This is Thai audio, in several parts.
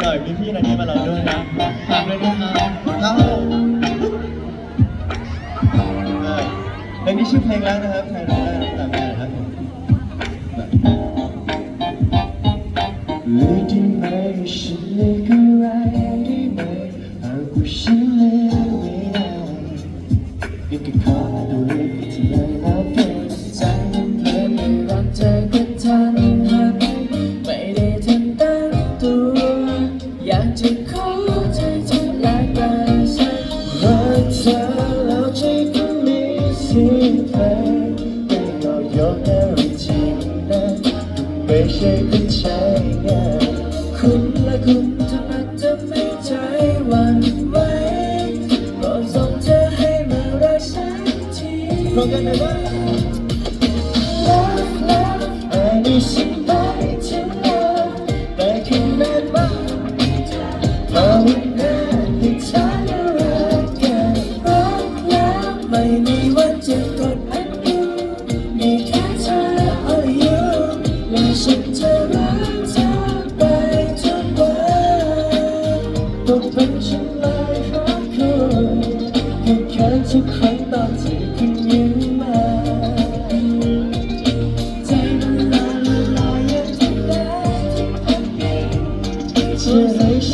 หน่อยมีพี่นันนี่มาเราด้วยนะฝากด้วยนะครับครัเพลงนี้ชื่อเพลงแล้วนะครับไทย ไม่ใช่เป็นใช่ง่ายคุณและคุณจะมาจะไม่ใจหวั่นไหวก็อนส่งเธอให้มารักฉันทีร้อกันได้าอันนี้ฉันไม่ถึแต่คุณแม่บ้างมาวิ่หน้าให้ฉันรักกันรักแล้วไม่มีวันจะกน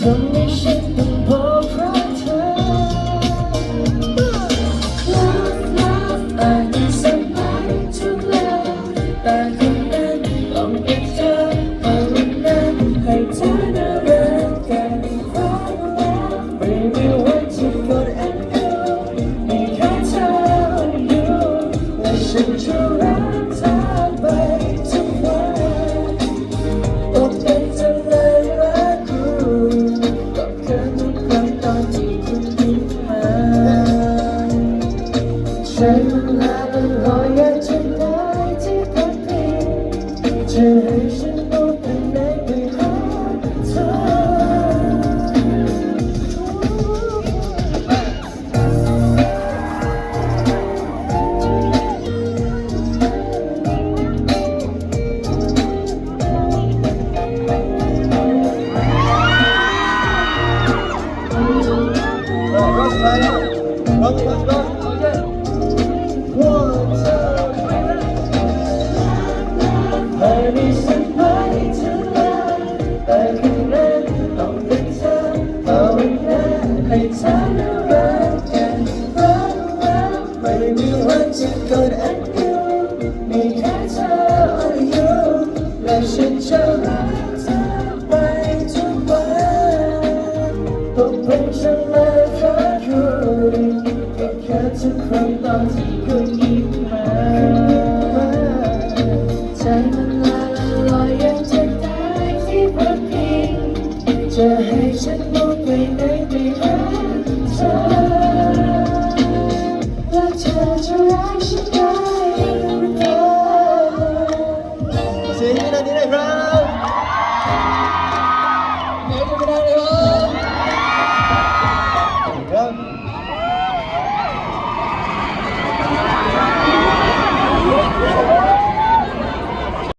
some ฉันและเนรอยยากมที่ได้ที่พักพิงเธอให้ฉัน Amen.